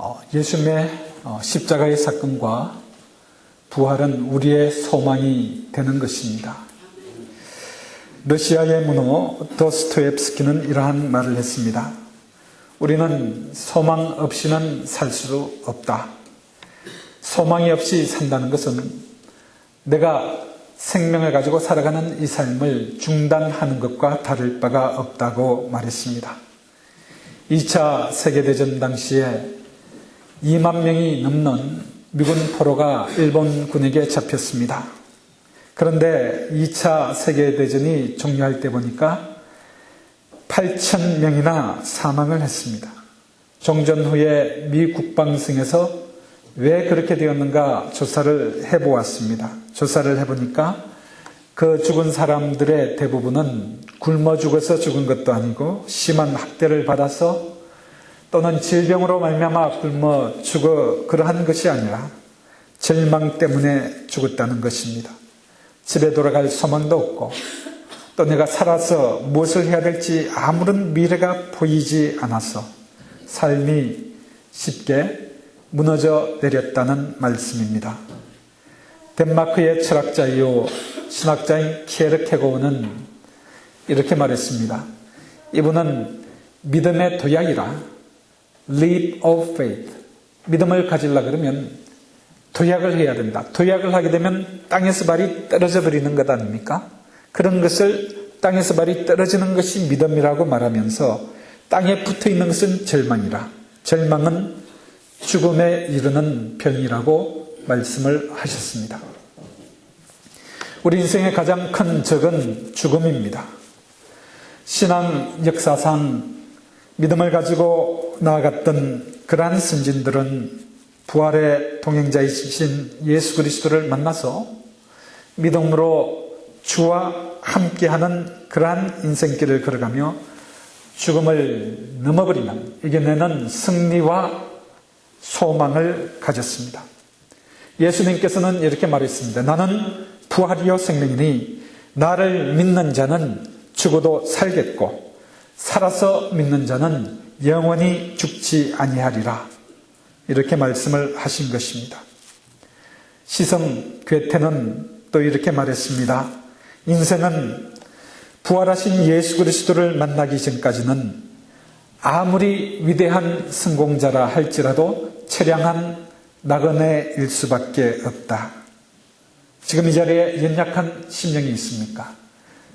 어, 예수님의 어, 십자가의 사건과 부활은 우리의 소망이 되는 것입니다. 러시아의 문호 도스토옙스키는 이러한 말을 했습니다. 우리는 소망 없이는 살 수 없다. 소망이 없이 산다는 것은 내가 생명을 가지고 살아가는 이 삶을 중단하는 것과 다를 바가 없다고 말했습니다. 2차 세계대전 당시에 2만 명이 넘는 미군 포로가 일본군에게 잡혔습니다. 그런데 2차 세계대전이 종료할 때 보니까 8천 명이나 사망을 했습니다. 종전 후에 미 국방성에서 왜 그렇게 되었는가 조사를 해보았습니다. 조사를 해보니까 그 죽은 사람들의 대부분은 굶어 죽어서 죽은 것도 아니고 심한 학대를 받아서 또는 질병으로 말미암아 굶어 죽어 그러한 것이 아니라 절망 때문에 죽었다는 것입니다. 집에 돌아갈 소망도 없고 또 내가 살아서 무엇을 해야 될지 아무런 미래가 보이지 않아서 삶이 쉽게 무너져 내렸다는 말씀입니다. 덴마크의 철학자이요 신학자인 키에르 케고는 이렇게 말했습니다. 이분은 믿음의 도약이라 leap of faith 믿음을 가질라 그러면 도약을 해야 된다. 도약을 하게 되면 땅에서 발이 떨어져 버리는 것 아닙니까? 그런 것을 땅에서 발이 떨어지는 것이 믿음이라고 말하면서 땅에 붙어 있는 것은 절망이라. 절망은 죽음에 이르는 병이라고 말씀을 하셨습니다. 우리 인생의 가장 큰 적은 죽음입니다. 신앙 역사상 믿음을 가지고 나아갔던 그러한 선진들은 부활의 동행자이신 예수 그리스도를 만나서 믿음으로 주와 함께하는 그러한 인생길을 걸어가며 죽음을 넘어버리는 이겨내는 승리와 소망을 가졌습니다. 예수님께서는 이렇게 말했습니다. 나는 부활이요 생명이니 나를 믿는 자는 죽어도 살겠고 살아서 믿는 자는 영원히 죽지 아니하리라. 이렇게 말씀을 하신 것입니다. 시성 괴테는 또 이렇게 말했습니다. 인생은 부활하신 예수 그리스도를 만나기 전까지는 아무리 위대한 성공자라 할지라도 처량한 나그네일 수밖에 없다. 지금 이 자리에 연약한 심령이 있습니까?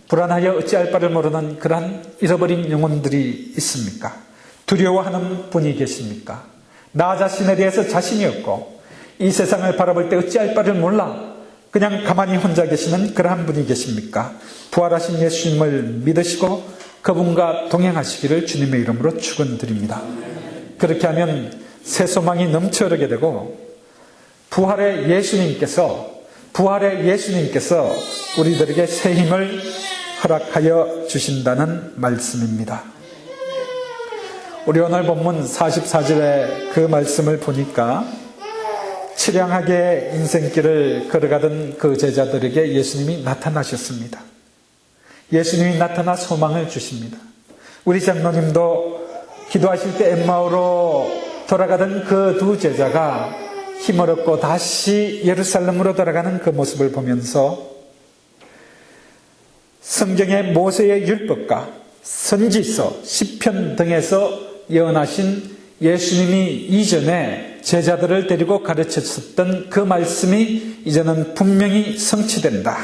불안하여 어찌할 바를 모르는 그러한 잃어버린 영혼들이 있습니까? 두려워하는 분이 계십니까? 나 자신에 대해서 자신이 없고 이 세상을 바라볼 때 어찌할 바를 몰라 그냥 가만히 혼자 계시는 그러한 분이 계십니까? 부활하신 예수님을 믿으시고 그분과 동행하시기를 주님의 이름으로 축원드립니다. 그렇게 하면 새 소망이 넘쳐 흐르게 되고 부활의 예수님께서 부활의 예수님께서 우리들에게 새 힘을 허락하여 주신다는 말씀입니다. 우리 오늘 본문 44절의 그 말씀을 보니까 치량하게 인생길을 걸어가던 그 제자들에게 예수님이 나타나셨습니다. 예수님이 나타나 소망을 주십니다. 우리 장로님도 기도하실 때 엠마오로 돌아가던 그 두 제자가 힘을 얻고 다시 예루살렘으로 돌아가는 그 모습을 보면서 성경의 모세의 율법과 선지서, 시편 등에서 예언하신 예수님이 이전에 제자들을 데리고 가르쳤었던 그 말씀이 이제는 분명히 성취된다.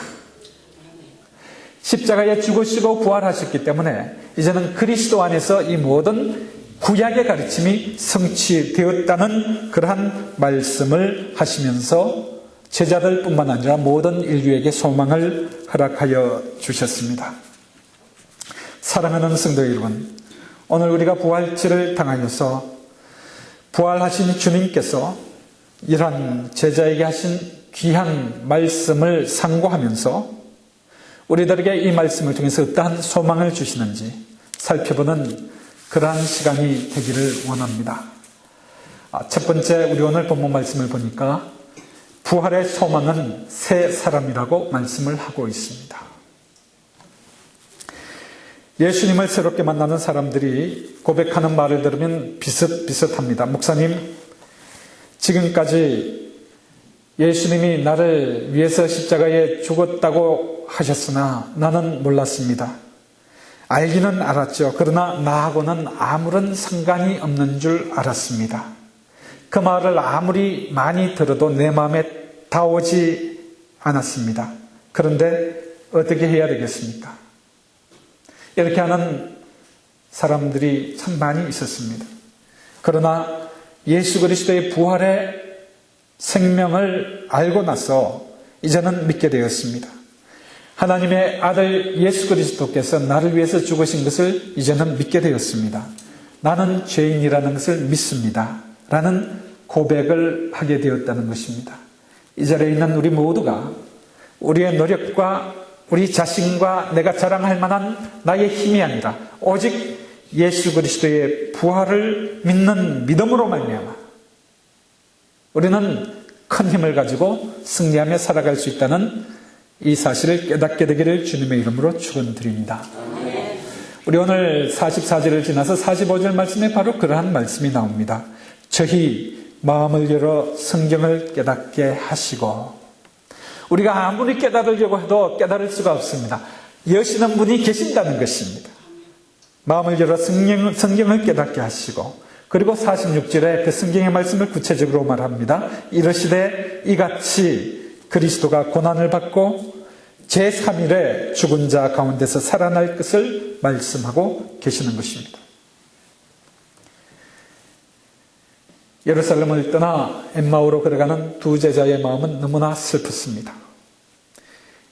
십자가에 죽으시고 부활하셨기 때문에 이제는 그리스도 안에서 이 모든 구약의 가르침이 성취되었다는 그러한 말씀을 하시면서 제자들뿐만 아니라 모든 인류에게 소망을 허락하여 주셨습니다. 사랑하는 성도 여러분, 오늘 우리가 부활절을 당하여서 부활하신 주님께서 이러한 제자에게 하신 귀한 말씀을 상고하면서 우리들에게 이 말씀을 통해서 어떠한 소망을 주시는지 살펴보는 그러한 시간이 되기를 원합니다. 아, 첫 번째 우리 오늘 본문 말씀을 보니까 부활의 소망은 새 사람이라고 말씀을 하고 있습니다. 예수님을 새롭게 만나는 사람들이 고백하는 말을 들으면 비슷비슷합니다. 목사님, 지금까지 예수님이 나를 위해서 십자가에 죽었다고 하셨으나 나는 몰랐습니다. 알기는 알았죠. 그러나 나하고는 아무런 상관이 없는 줄 알았습니다. 그 말을 아무리 많이 들어도 내 마음에 닿오지 않았습니다. 그런데 어떻게 해야 되겠습니까? 이렇게 하는 사람들이 참 많이 있었습니다. 그러나 예수 그리스도의 부활의 생명을 알고 나서 이제는 믿게 되었습니다. 하나님의 아들 예수 그리스도께서 나를 위해서 죽으신 것을 이제는 믿게 되었습니다. 나는 죄인이라는 것을 믿습니다. 라는 고백을 하게 되었다는 것입니다. 이 자리에 있는 우리 모두가 우리의 노력과 우리 자신과 내가 자랑할 만한 나의 힘이 아니라 오직 예수 그리스도의 부활을 믿는 믿음으로 말미암아 우리는 큰 힘을 가지고 승리하며 살아갈 수 있다는 이 사실을 깨닫게 되기를 주님의 이름으로 축원드립니다. 우리 오늘 44절을 지나서 45절 말씀에 바로 그러한 말씀이 나옵니다. 저희 마음을 열어 성경을 깨닫게 하시고 우리가 아무리 깨달으려고 해도 깨달을 수가 없습니다. 여시는 분이 계신다는 것입니다. 마음을 열어 성경, 성경을 깨닫게 하시고 그리고 46절에 그 성경의 말씀을 구체적으로 말합니다. 이러시되 이같이 그리스도가 고난을 받고 제3일에 죽은 자 가운데서 살아날 것을 말씀하고 계시는 것입니다. 예루살렘을 떠나 엠마오로 걸어가는 두 제자의 마음은 너무나 슬펐습니다.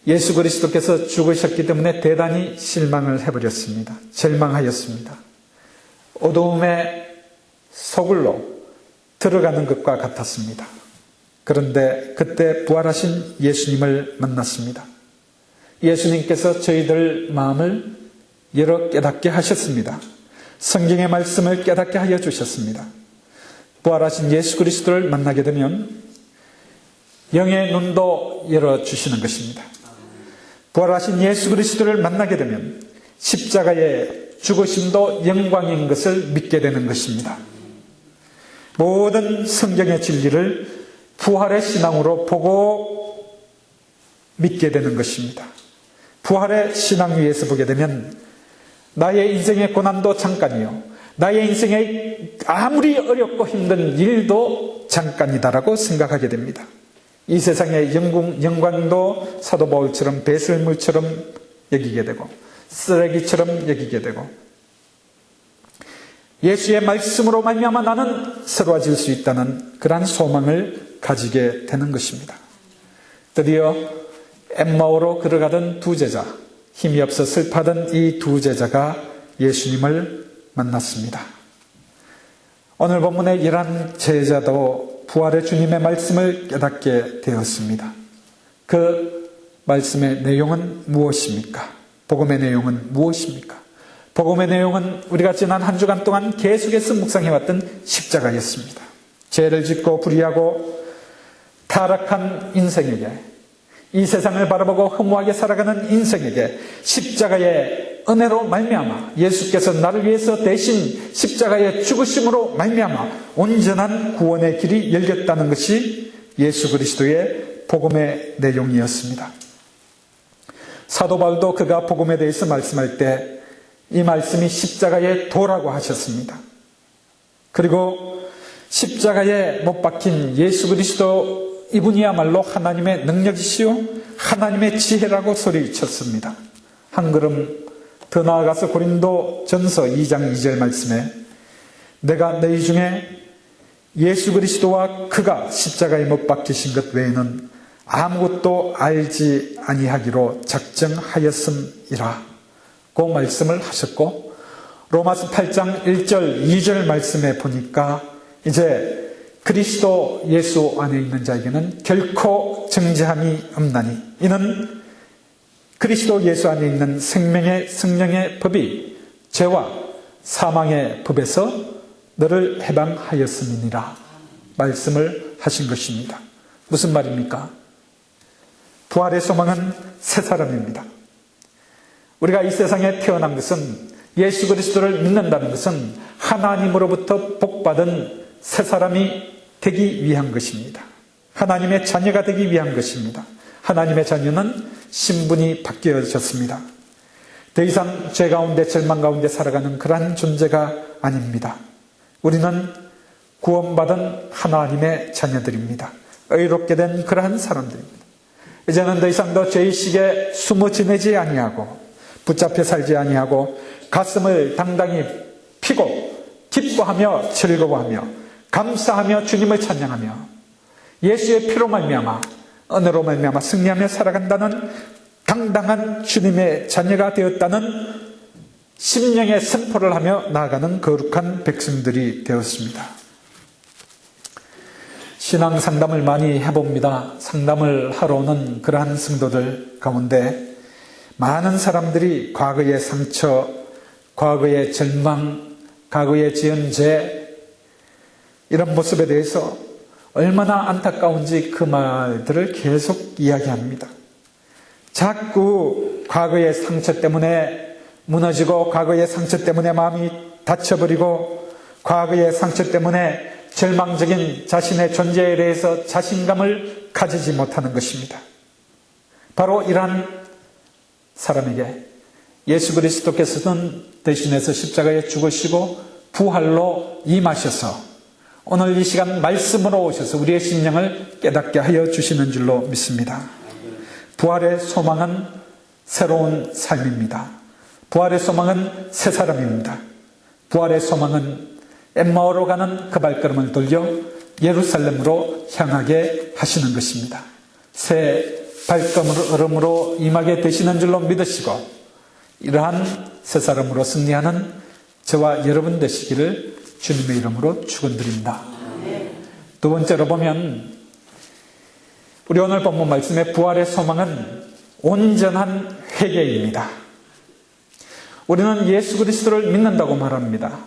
예수 그리스도께서 죽으셨기 때문에 대단히 실망을 해버렸습니다. 절망하였습니다. 어두움의 소굴로 들어가는 것과 같았습니다. 그런데 그때 부활하신 예수님을 만났습니다. 예수님께서 저희들 마음을 열어 깨닫게 하셨습니다. 성경의 말씀을 깨닫게 하여 주셨습니다. 부활하신 예수 그리스도를 만나게 되면 영의 눈도 열어 주시는 것입니다. 부활하신 예수 그리스도를 만나게 되면 십자가의 죽으심도 영광인 것을 믿게 되는 것입니다. 모든 성경의 진리를 부활의 신앙으로 보고 믿게 되는 것입니다. 부활의 신앙 위에서 보게 되면 나의 인생의 고난도 잠깐이요. 나의 인생의 아무리 어렵고 힘든 일도 잠깐이다라고 생각하게 됩니다. 이 세상의 영광, 영광도 사도 바울처럼 배설물처럼 여기게 되고 쓰레기처럼 여기게 되고 예수의 말씀으로 말미암아 나는 새로워질 수 있다는 그러한 소망을 가지게 되는 것입니다. 드디어 엠마오로 걸어가던 두 제자, 힘이 없어 슬퍼하던 이 두 제자가 예수님을 만났습니다. 오늘 본문의 이러한 제자도 부활의 주님의 말씀을 깨닫게 되었습니다. 그 말씀의 내용은 무엇입니까? 복음의 내용은 무엇입니까? 복음의 내용은 우리가 지난 한 주간 동안 계속해서 묵상해왔던 십자가였습니다. 죄를 짓고 불의하고 타락한 인생에게 이 세상을 바라보고 허무하게 살아가는 인생에게 십자가의 은혜로 말미암아 예수께서 나를 위해서 대신 십자가의 죽으심으로 말미암아 온전한 구원의 길이 열렸다는 것이 예수 그리스도의 복음의 내용이었습니다. 사도 바울도 그가 복음에 대해서 말씀할 때 이 말씀이 십자가의 도라고 하셨습니다. 그리고 십자가에 못 박힌 예수 그리스도 이분이야말로 하나님의 능력이시요 하나님의 지혜라고 소리쳤습니다. 한 걸음 더 나아가서 고린도 전서 2장 2절 말씀에 내가 너희 중에 예수 그리스도와 그가 십자가에 못 박히신 것 외에는 아무것도 알지 아니하기로 작정하였음이라. 그 말씀을 하셨고 로마서 8장 1절 2절 말씀에 보니까 이제 그리스도 예수 안에 있는 자에게는 결코 정죄함이 없나니 이는 그리스도 예수 안에 있는 생명의 성령의 법이 죄와 사망의 법에서 너를 해방하였음이니라 말씀을 하신 것입니다. 무슨 말입니까? 부활의 소망은 새 사람입니다. 우리가 이 세상에 태어난 것은 예수 그리스도를 믿는다는 것은 하나님으로부터 복받은 새 사람이 되기 위한 것입니다. 하나님의 자녀가 되기 위한 것입니다. 하나님의 자녀는 신분이 바뀌어졌습니다. 더 이상 죄 가운데 절망 가운데 살아가는 그러한 존재가 아닙니다. 우리는 구원받은 하나님의 자녀들입니다. 의롭게 된 그러한 사람들입니다. 이제는 더 이상 더 죄의식에 숨어 지내지 아니하고 붙잡혀 살지 아니하고 가슴을 당당히 피고 기뻐하며 즐거워하며 감사하며 주님을 찬양하며 예수의 피로 말미암아 은혜로 말미암아 승리하며 살아간다는 당당한 주님의 자녀가 되었다는 심령의 선포를 하며 나아가는 거룩한 백성들이 되었습니다. 신앙 상담을 많이 해봅니다. 상담을 하러 오는 그러한 성도들 가운데 많은 사람들이 과거의 상처, 과거의 절망, 과거의 지은 죄, 이런 모습에 대해서 얼마나 안타까운지 그 말들을 계속 이야기합니다. 자꾸 과거의 상처 때문에 무너지고 과거의 상처 때문에 마음이 다쳐버리고 과거의 상처 때문에 절망적인 자신의 존재에 대해서 자신감을 가지지 못하는 것입니다. 바로 이러한 사람에게 예수 그리스도께서는 대신해서 십자가에 죽으시고 부활로 임하셔서 오늘 이 시간 말씀으로 오셔서 우리의 심령을 깨닫게 하여 주시는 줄로 믿습니다. 부활의 소망은 새로운 삶입니다. 부활의 소망은 새 사람입니다. 부활의 소망은 엠마오로 가는 그 발걸음을 돌려 예루살렘으로 향하게 하시는 것입니다. 새 발걸음으로 임하게 되시는 줄로 믿으시고 이러한 새 사람으로 승리하는 저와 여러분 되시기를 주님의 이름으로 축원드립니다. 두 번째로 보면 우리 오늘 본문 말씀의 부활의 소망은 온전한 회개입니다. 우리는 예수 그리스도를 믿는다고 말합니다.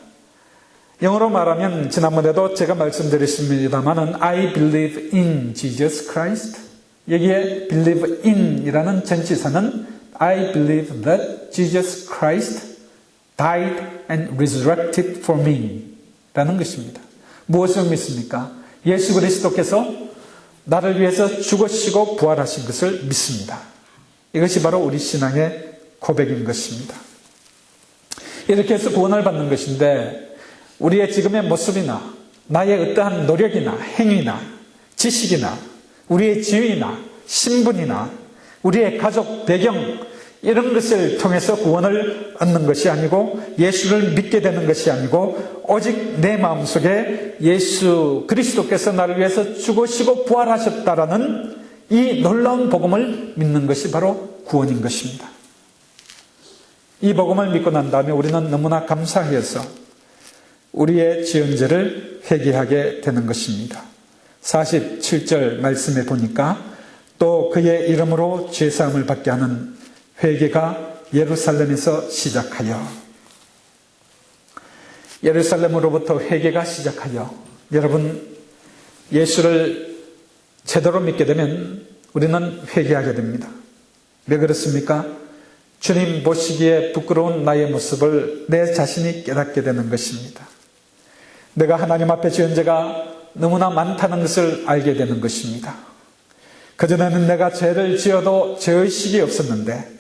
영어로 말하면 지난번에도 제가 말씀드렸습니다만은 I believe in Jesus Christ. 여기에 believe in 이라는 전치사는 I believe that Jesus Christ died and resurrected for me. 라는 것입니다. 무엇을 믿습니까? 예수 그리스도께서 나를 위해서 죽으시고 부활하신 것을 믿습니다. 이것이 바로 우리 신앙의 고백인 것입니다. 이렇게 해서 구원을 받는 것인데 우리의 지금의 모습이나 나의 어떠한 노력이나 행위나 지식이나 우리의 지위나 신분이나 우리의 가족 배경 이런 것을 통해서 구원을 얻는 것이 아니고 예수를 믿게 되는 것이 아니고 오직 내 마음속에 예수 그리스도께서 나를 위해서 죽으시고 부활하셨다라는 이 놀라운 복음을 믿는 것이 바로 구원인 것입니다. 이 복음을 믿고 난 다음에 우리는 너무나 감사해서 우리의 지은 죄를 회개하게 되는 것입니다. 47절 말씀에 보니까 또 그의 이름으로 죄사함을 받게 하는 회개가 예루살렘에서 시작하여 예루살렘으로부터 회개가 시작하여 여러분 예수를 제대로 믿게 되면 우리는 회개하게 됩니다. 왜 그렇습니까? 주님 보시기에 부끄러운 나의 모습을 내 자신이 깨닫게 되는 것입니다. 내가 하나님 앞에 지은 죄가 너무나 많다는 것을 알게 되는 것입니다. 그전에는 내가 죄를 지어도 죄의식이 없었는데,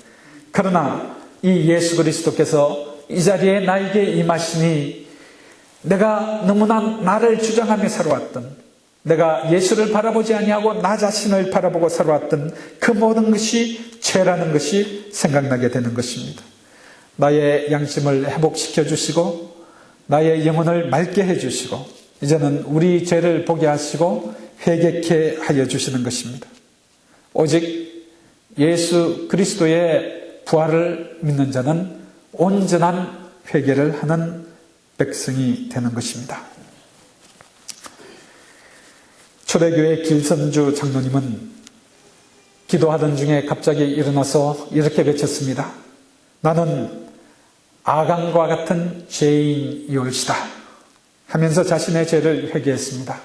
그러나 이 예수 그리스도께서 이 자리에 나에게 임하시니 내가 너무나 나를 주장하며 살아왔던 내가 예수를 바라보지 아니하고 나 자신을 바라보고 살아왔던 그 모든 것이 죄라는 것이 생각나게 되는 것입니다. 나의 양심을 회복시켜 주시고 나의 영혼을 맑게 해 주시고 이제는 우리 죄를 보게 하시고 회개케 하여 주시는 것입니다. 오직 예수 그리스도의 부활을 믿는 자는 온전한 회개를 하는 백성이 되는 것입니다. 초대교회 길선주 장로님은 기도하던 중에 갑자기 일어나서 이렇게 외쳤습니다. 나는 아강과 같은 죄인이올시다. 하면서 자신의 죄를 회개했습니다.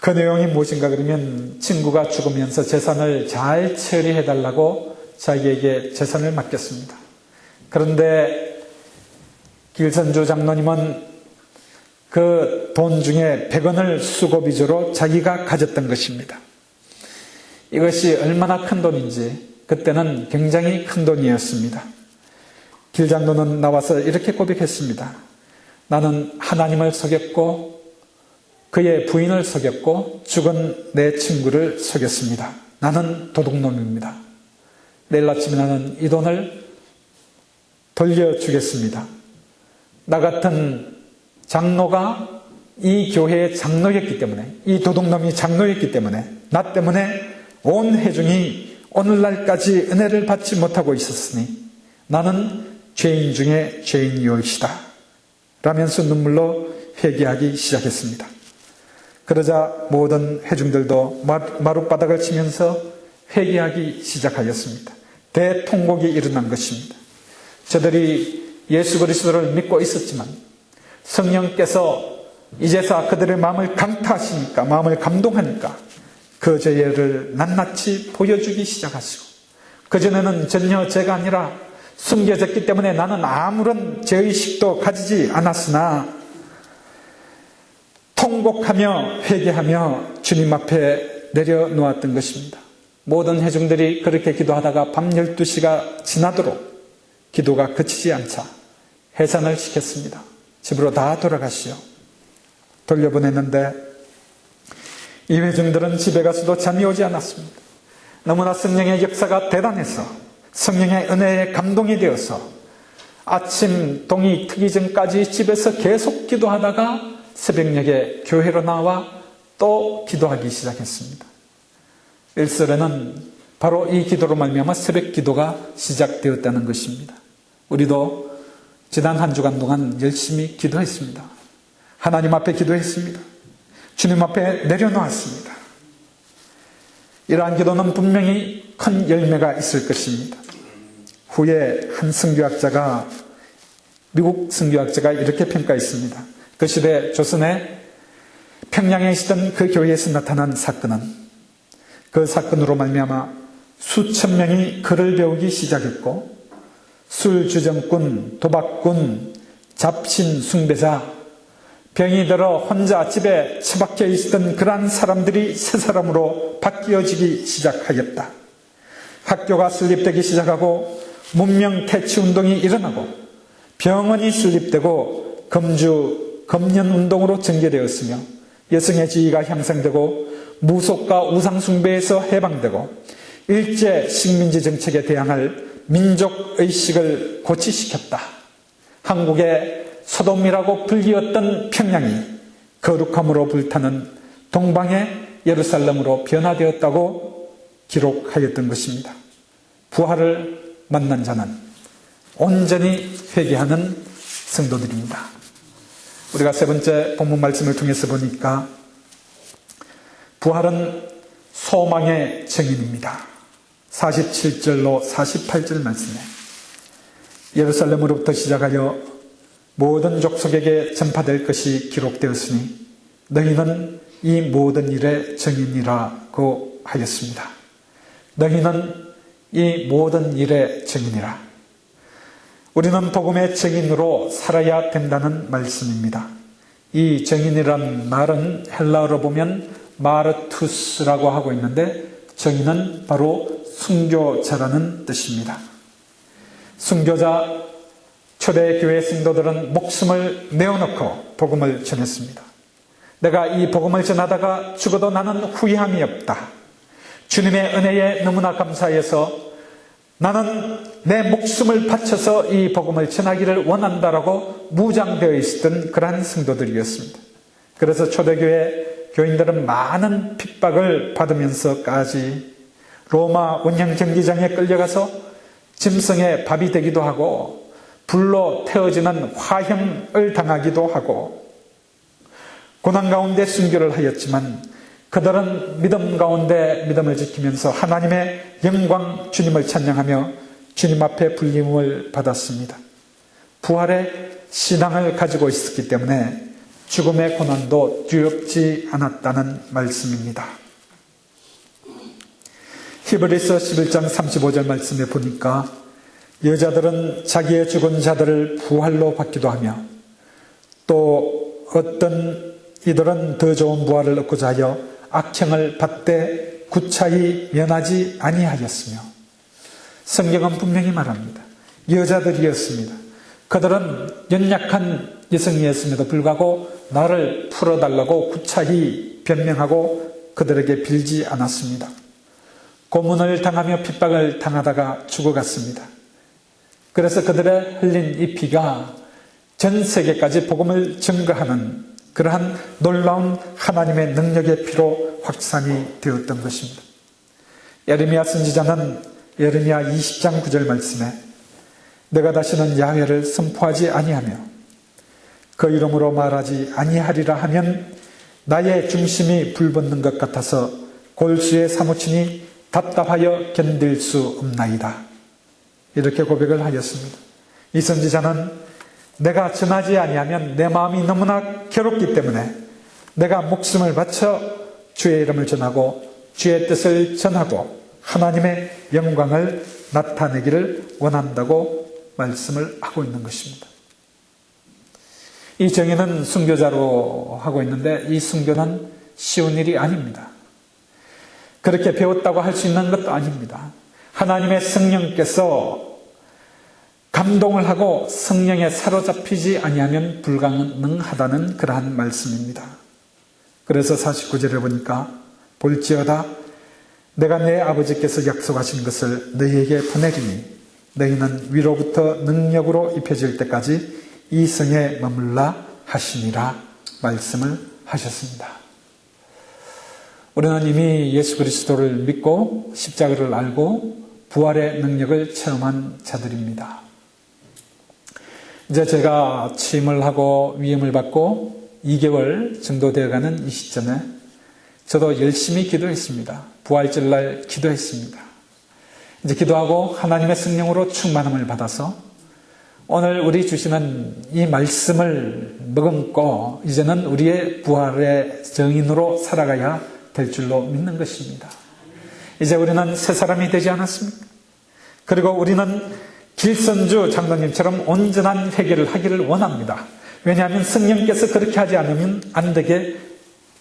그 내용이 무엇인가 그러면 친구가 죽으면서 재산을 잘 처리해달라고 자기에게 재산을 맡겼습니다. 그런데 길선주 장로님은 그 돈 중에 100원을 수고비조로 자기가 가졌던 것입니다. 이것이 얼마나 큰 돈인지 그때는 굉장히 큰 돈이었습니다. 길장로는 나와서 이렇게 고백했습니다. 나는 하나님을 속였고 그의 부인을 속였고 죽은 내 친구를 속였습니다. 나는 도둑놈입니다. 내일 아침에 나는 이 돈을 돌려주겠습니다. 나 같은 장로가 이 교회의 장로였기 때문에, 이 도둑놈이 장로였기 때문에, 나 때문에 온 회중이 오늘날까지 은혜를 받지 못하고 있었으니, 나는 죄인 중에 죄인이올시다. 라면서 눈물로 회개하기 시작했습니다. 그러자 모든 회중들도 마룻바닥을 치면서 회개하기 시작하였습니다. 대통곡이 일어난 것입니다. 저들이 예수 그리스도를 믿고 있었지만 성령께서 이제서 그들의 마음을 강타하시니까 마음을 감동하니까 그 죄를 낱낱이 보여주기 시작하시고 그전에는 전혀 죄가 아니라 숨겨졌기 때문에 나는 아무런 죄의식도 가지지 않았으나 통곡하며 회개하며 주님 앞에 내려놓았던 것입니다. 모든 회중들이 그렇게 기도하다가 밤 12시가 지나도록 기도가 그치지 않자 해산을 시켰습니다. 집으로 다 돌아가시오. 돌려보냈는데 이 회중들은 집에 가서도 잠이 오지 않았습니다. 너무나 성령의 역사가 대단해서 성령의 은혜에 감동이 되어서 아침 동이 트기 전까지 집에서 계속 기도하다가 새벽녘에 교회로 나와 또 기도하기 시작했습니다. 일설에는 바로 이 기도로 말미암아 새벽 기도가 시작되었다는 것입니다. 우리도 지난 한 주간 동안 열심히 기도했습니다. 하나님 앞에 기도했습니다. 주님 앞에 내려놓았습니다. 이러한 기도는 분명히 큰 열매가 있을 것입니다. 후에 한 성교학자가 미국 성교학자가 이렇게 평가했습니다. 그 시대 조선에 평양에 있던 그 교회에서 나타난 사건은 그 사건으로 말미암아 수천 명이 글을 배우기 시작했고 술 주정꾼, 도박꾼, 잡신 숭배자, 병이 들어 혼자 집에 처박혀 있었던 그러한 사람들이 새 사람으로 바뀌어지기 시작하였다. 학교가 설립되기 시작하고 문명 퇴치 운동이 일어나고 병원이 설립되고 금주 검년 운동으로 전개되었으며 여성의 지위가 향상되고 무속과 우상숭배에서 해방되고 일제 식민지 정책에 대항할 민족의식을 고치시켰다. 한국의 소돔이라고 불리웠던 평양이 거룩함으로 불타는 동방의 예루살렘으로 변화되었다고 기록하였던 것입니다. 부활을 만난 자는 온전히 회개하는 성도들입니다. 우리가 세 번째 본문 말씀을 통해서 보니까 부활은 소망의 증인입니다. 47절로 48절 말씀에 예루살렘으로부터 시작하여 모든 족속에게 전파될 것이 기록되었으니 너희는 이 모든 일의 증인이라고 하였습니다. 너희는 이 모든 일의 증인이라. 우리는 복음의 증인으로 살아야 된다는 말씀입니다. 이 증인이란 말은 헬라어로 보면 마르투스라고 하고 있는데 증인은 바로 순교자라는 뜻입니다. 순교자 초대 교회 성도들은 목숨을 내어놓고 복음을 전했습니다. 내가 이 복음을 전하다가 죽어도 나는 후회함이 없다. 주님의 은혜에 너무나 감사해서 나는 내 목숨을 바쳐서 이 복음을 전하기를 원한다라고 무장되어 있었던 그러한 성도들이었습니다. 그래서 초대교회 교인들은 많은 핍박을 받으면서까지 로마 원형 경기장에 끌려가서 짐승의 밥이 되기도 하고 불로 태워지는 화형을 당하기도 하고 고난 가운데 순교를 하였지만 그들은 믿음 가운데 믿음을 지키면서 하나님의 영광 주님을 찬양하며 주님 앞에 불림을 받았습니다. 부활의 신앙을 가지고 있었기 때문에 죽음의 고난도 두렵지 않았다는 말씀입니다. 히브리서 11장 35절 말씀에 보니까 여자들은 자기의 죽은 자들을 부활로 받기도 하며 또 어떤 이들은 더 좋은 부활을 얻고자 하여 악행을 받되 구차히 면하지 아니하였으며 성경은 분명히 말합니다. 여자들이었습니다. 그들은 연약한 여성이었음에도 불구하고 나를 풀어달라고 구차히 변명하고 그들에게 빌지 않았습니다. 고문을 당하며 핍박을 당하다가 죽어갔습니다. 그래서 그들의 흘린 이 피가 전 세계까지 복음을 증거하는 그러한 놀라운 하나님의 능력의 피로 확산이 되었던 것입니다. 예레미야 선지자는 예레미야 20장 9절 말씀에 내가 다시는 야훼를 선포하지 아니하며 그 이름으로 말하지 아니하리라 하면 나의 중심이 불붙는 것 같아서 골수에 사무치니 답답하여 견딜 수 없나이다. 이렇게 고백을 하였습니다. 이 선지자는 내가 전하지 아니하면 내 마음이 너무나 괴롭기 때문에 내가 목숨을 바쳐 주의 이름을 전하고 주의 뜻을 전하고 하나님의 영광을 나타내기를 원한다고 말씀을 하고 있는 것입니다. 이 정의는 순교자로 하고 있는데 이 순교는 쉬운 일이 아닙니다. 그렇게 배웠다고 할 수 있는 것도 아닙니다. 하나님의 성령께서 감동을 하고 성령에 사로잡히지 아니하면 불가능하다는 그러한 말씀입니다. 그래서 49절에 보니까 볼지어다 내가 내 아버지께서 약속하신 것을 너희에게 보내리니 너희는 위로부터 능력으로 입혀질 때까지 이 성에 머물라 하시니라 말씀을 하셨습니다. 우리는 이미 예수 그리스도를 믿고 십자가를 알고 부활의 능력을 체험한 자들입니다. 이제 제가 취임을 하고 위임을 받고 2개월 정도 되어가는 이 시점에 저도 열심히 기도했습니다. 부활절날 기도했습니다. 이제 기도하고 하나님의 성령으로 충만함을 받아서 오늘 우리 주시는 이 말씀을 머금고 이제는 우리의 부활의 정인으로 살아가야 될 줄로 믿는 것입니다. 이제 우리는 새 사람이 되지 않았습니까? 그리고 우리는 길선주 장로님처럼 온전한 회개를 하기를 원합니다. 왜냐하면 성령께서 그렇게 하지 않으면 안 되게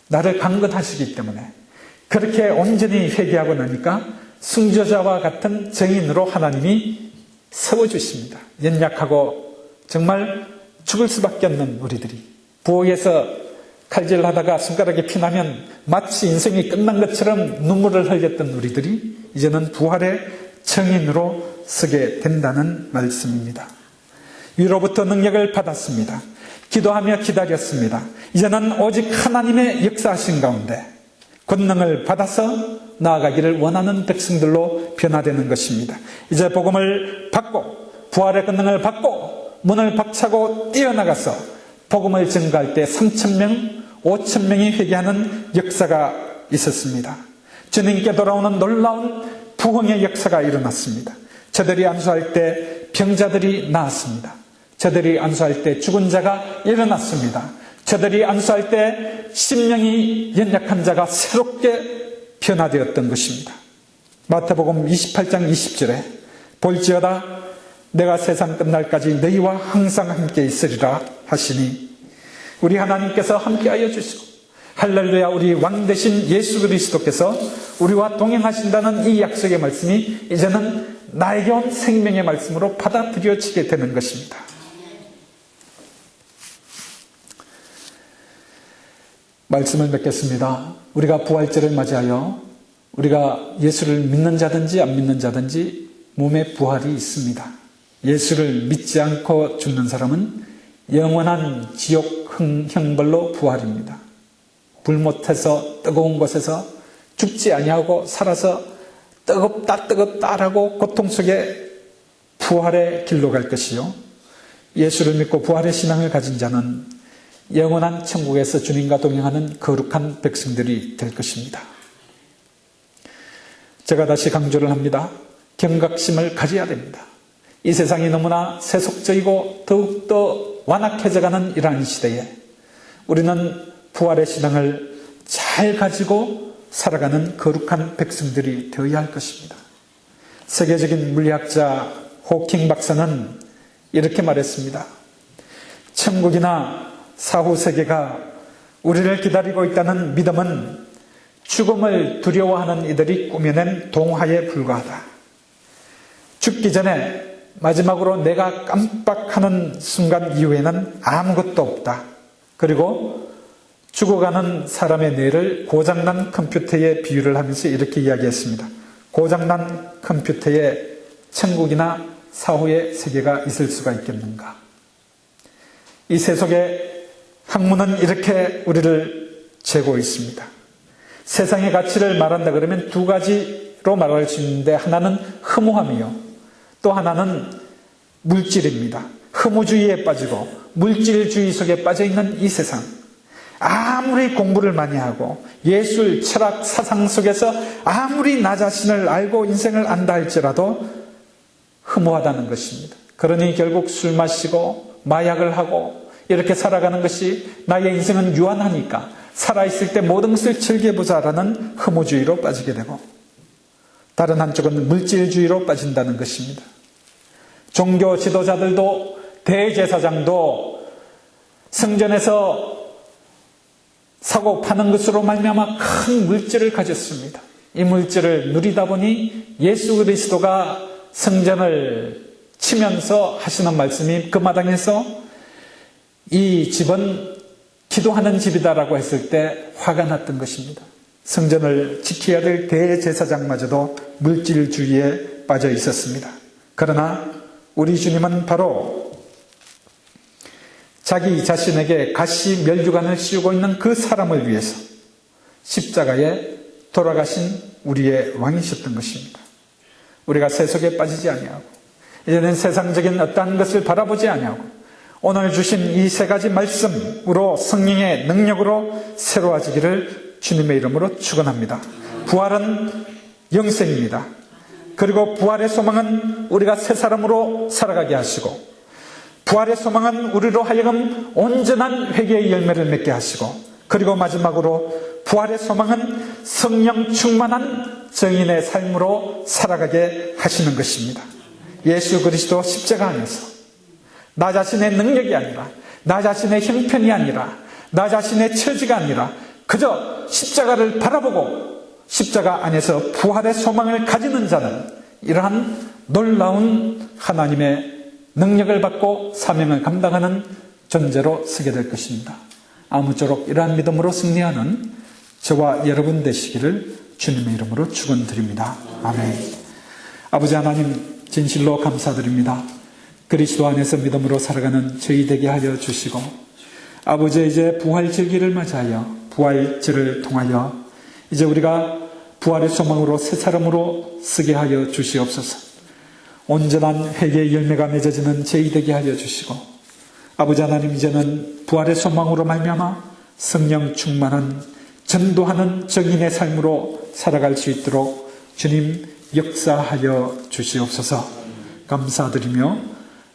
나를 강건하시기 때문에 그렇게 온전히 회개하고 나니까 승저자와 같은 정인으로 하나님이 세워주십니다. 연약하고 정말 죽을 수밖에 없는 우리들이 부엌에서 칼질을 하다가 손가락에 피나면 마치 인생이 끝난 것처럼 눈물을 흘렸던 우리들이 이제는 부활의 정인으로 서게 된다는 말씀입니다. 위로부터 능력을 받았습니다. 기도하며 기다렸습니다. 이제는 오직 하나님의 역사하신 가운데 권능을 받아서 나아가기를 원하는 백성들로 변화되는 것입니다. 이제 복음을 받고 부활의 권능을 받고 문을 박차고 뛰어나가서 복음을 증가할 때 3천명, 5천명이 회개하는 역사가 있었습니다. 주님께 돌아오는 놀라운 부흥의 역사가 일어났습니다. 저들이 안수할 때 병자들이 나았습니다. 저들이 안수할 때 죽은 자가 일어났습니다. 저들이 안수할 때 심령이 연약한 자가 새롭게 변화되었던 것입니다. 마태복음 28장 20절에 볼지어다 내가 세상 끝날까지 너희와 항상 함께 있으리라 하시니 우리 하나님께서 함께하여 주시고 할렐루야 우리 왕 대신 예수 그리스도께서 우리와 동행하신다는 이 약속의 말씀이 이제는 나에게 온 생명의 말씀으로 받아들여지게 되는 것입니다. 말씀을 맺겠습니다. 우리가 부활절을 맞이하여 우리가 예수를 믿는 자든지 안 믿는 자든지 몸에 부활이 있습니다. 예수를 믿지 않고 죽는 사람은 영원한 지옥 형벌로 부활입니다. 불못해서 뜨거운 곳에서 죽지 아니하고 살아서 뜨겁다 뜨겁다라고 고통 속에 부활의 길로 갈 것이요. 예수를 믿고 부활의 신앙을 가진 자는 영원한 천국에서 주님과 동행하는 거룩한 백성들이 될 것입니다. 제가 다시 강조를 합니다. 경각심을 가져야 됩니다. 이 세상이 너무나 세속적이고 더욱더 완악해져가는 이러한 시대에 우리는 부활의 신앙을 잘 가지고 살아가는 거룩한 백성들이 되어야 할 것입니다. 세계적인 물리학자 호킹 박사는 이렇게 말했습니다. 천국이나 사후 세계가 우리를 기다리고 있다는 믿음은 죽음을 두려워하는 이들이 꾸며낸 동화에 불과하다. 죽기 전에 마지막으로 내가 깜빡하는 순간 이후에는 아무것도 없다. 그리고 죽어가는 사람의 뇌를 고장난 컴퓨터에 비유를 하면서 이렇게 이야기했습니다. 고장난 컴퓨터에 천국이나 사후의 세계가 있을 수가 있겠는가? 이 세속의 학문은 이렇게 우리를 재고 있습니다. 세상의 가치를 말한다 그러면 두 가지로 말할 수 있는데 하나는 허무함이요. 또 하나는 물질입니다. 허무주의에 빠지고 물질주의 속에 빠져 있는 이 세상. 아무리 공부를 많이 하고 예술, 철학, 사상 속에서 아무리 나 자신을 알고 인생을 안다 할지라도 허무하다는 것입니다. 그러니 결국 술 마시고 마약을 하고 이렇게 살아가는 것이 나의 인생은 유한하니까 살아있을 때 모든 것을 즐겨보자라는 허무주의로 빠지게 되고 다른 한쪽은 물질주의로 빠진다는 것입니다. 종교 지도자들도 대제사장도 성전에서 사고 파는 것으로 말미암아 큰 물질을 가졌습니다. 이 물질을 누리다 보니 예수 그리스도가 성전을 치면서 하시는 말씀이 그 마당에서 이 집은 기도하는 집이다라고 했을 때 화가 났던 것입니다. 성전을 지켜야 될 대제사장마저도 물질주의에 빠져 있었습니다. 그러나 우리 주님은 바로 자기 자신에게 가시 멸류관을 씌우고 있는 그 사람을 위해서 십자가에 돌아가신 우리의 왕이셨던 것입니다. 우리가 세속에 빠지지 아니하고 이제는 세상적인 어떠한 것을 바라보지 아니하고 오늘 주신 이 세 가지 말씀으로 성령의 능력으로 새로워지기를 주님의 이름으로 축원합니다. 부활은 영생입니다. 그리고 부활의 소망은 우리가 새 사람으로 살아가게 하시고 부활의 소망은 우리로 하여금 온전한 회개의 열매를 맺게 하시고 그리고 마지막으로 부활의 소망은 성령 충만한 정인의 삶으로 살아가게 하시는 것입니다. 예수 그리스도 십자가 안에서 나 자신의 능력이 아니라 나 자신의 형편이 아니라 나 자신의 처지가 아니라 그저 십자가를 바라보고 십자가 안에서 부활의 소망을 가지는 자는 이러한 놀라운 하나님의 능력을 받고 사명을 감당하는 존재로 서게 될 것입니다. 아무쪼록 이러한 믿음으로 승리하는 저와 여러분 되시기를 주님의 이름으로 축원드립니다. 아멘. 아버지 하나님 진실로 감사드립니다. 그리스도 안에서 믿음으로 살아가는 저희 되게 하여 주시고 아버지 이제 부활 절기를 맞이하여 부활절을 통하여 이제 우리가 부활의 소망으로 새 사람으로 쓰게 하여 주시옵소서. 온전한 회개의 열매가 맺어지는 제이 되게 하여 주시고 아버지 하나님 이제는 부활의 소망으로 말미암아 성령 충만한 전도하는 정인의 삶으로 살아갈 수 있도록 주님 역사하여 주시옵소서 감사드리며